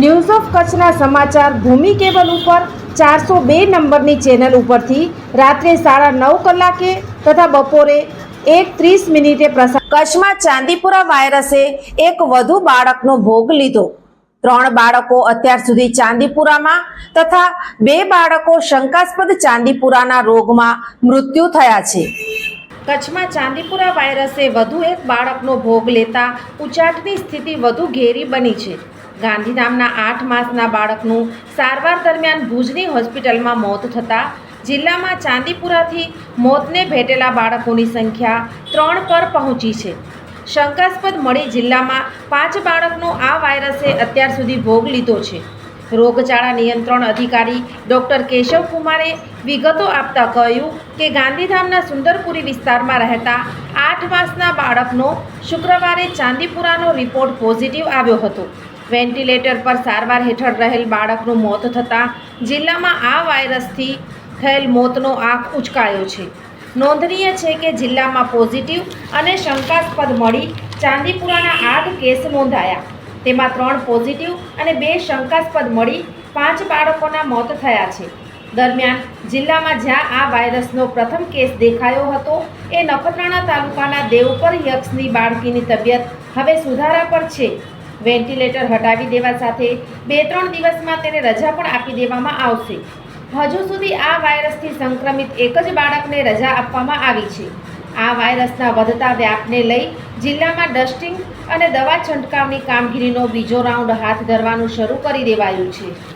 news of કચ્છના સમાચાર ભૂમિ cable ઉપર ચારસો બે નંબરની ચેનલ ઉપરથી રાત્રે સાડા નવ કલાકે તથા બપોરે એક ત્રીસ મિનિટે પ્રસાર કચ્છમાં ચાંદીપુરા વાયરસે એક વધુ બાળકનો ભોગ લીધો. ત્રણ બાળકો અત્યાર સુધી ચાંદીપુરામાં તથા બે બાળકો શંકાસ્પદ ચાંદીપુરાના રોગમાં મૃત્યુ થયા છે. કચ્છમાં ચાંદીપુરા વાયરસે વધુ એક બાળકનો ભોગ લેતા ઉચાટની સ્થિતિ વધુ ઘેરી બની છે. ગાંધીધામના આઠ માસના બાળકનું સારવાર દરમિયાન ભુજની હોસ્પિટલમાં મોત થતાં જિલ્લામાં ચાંદીપુરાથી મોતને ભેટેલા બાળકોની સંખ્યા ત્રણ પર પહોંચી છે. શંકાસ્પદ મળી જિલ્લામાં પાંચ બાળકનો આ વાયરસે અત્યાર સુધી ભોગ લીધો છે. રોગચાળા નિયંત્રણ અધિકારી ડૉક્ટર કેશવ કુમારે વિગતો આપતા કહ્યું કે ગાંધીધામના સુંદરપુરી વિસ્તારમાં રહેતા આઠ માસના બાળકનો શુક્રવારે ચાંદીપુરાનો રિપોર્ટ પોઝિટિવ આવ્યો હતો. વેન્ટિલેટર પર સારવાર હેઠળ રહેલ બાળકનું મોત થતાં જિલ્લામાં આ વાયરસથી થયેલ મોતનો આંક ઉચકાયો છે. નોંધનીય છે કે જિલ્લામાં પોઝિટિવ અને શંકાસ્પદ મળી ચાંદીપુરાના આઠ કેસ નોંધાયા. તેમાં ત્રણ પોઝિટિવ અને બે શંકાસ્પદ મળી પાંચ બાળકોના મોત થયા છે. દરમિયાન જિલ્લામાં જ્યાં આ વાયરસનો પ્રથમ કેસ દેખાયો હતો, એ નખત્રાણા તાલુકાના દેવપર યક્ષની બાળકીની તબિયત હવે સુધારા પર છે. વેન્ટિલેટર હટાવી દેવા સાથે બે ત્રણ દિવસમાં તેને રજા પણ આપી દેવામાં આવશે. હજુ સુધી આ વાયરસથી સંક્રમિત એક જ બાળકને રજા આપવામાં આવી છે. આ વાયરસના વધતા વ્યાપને લઈ જિલ્લામાં ડસ્ટિંગ અને દવા છંટકાવની કામગીરીનો બીજો રાઉન્ડ હાથ ધરવાનું શરૂ કરી દેવાયું છે.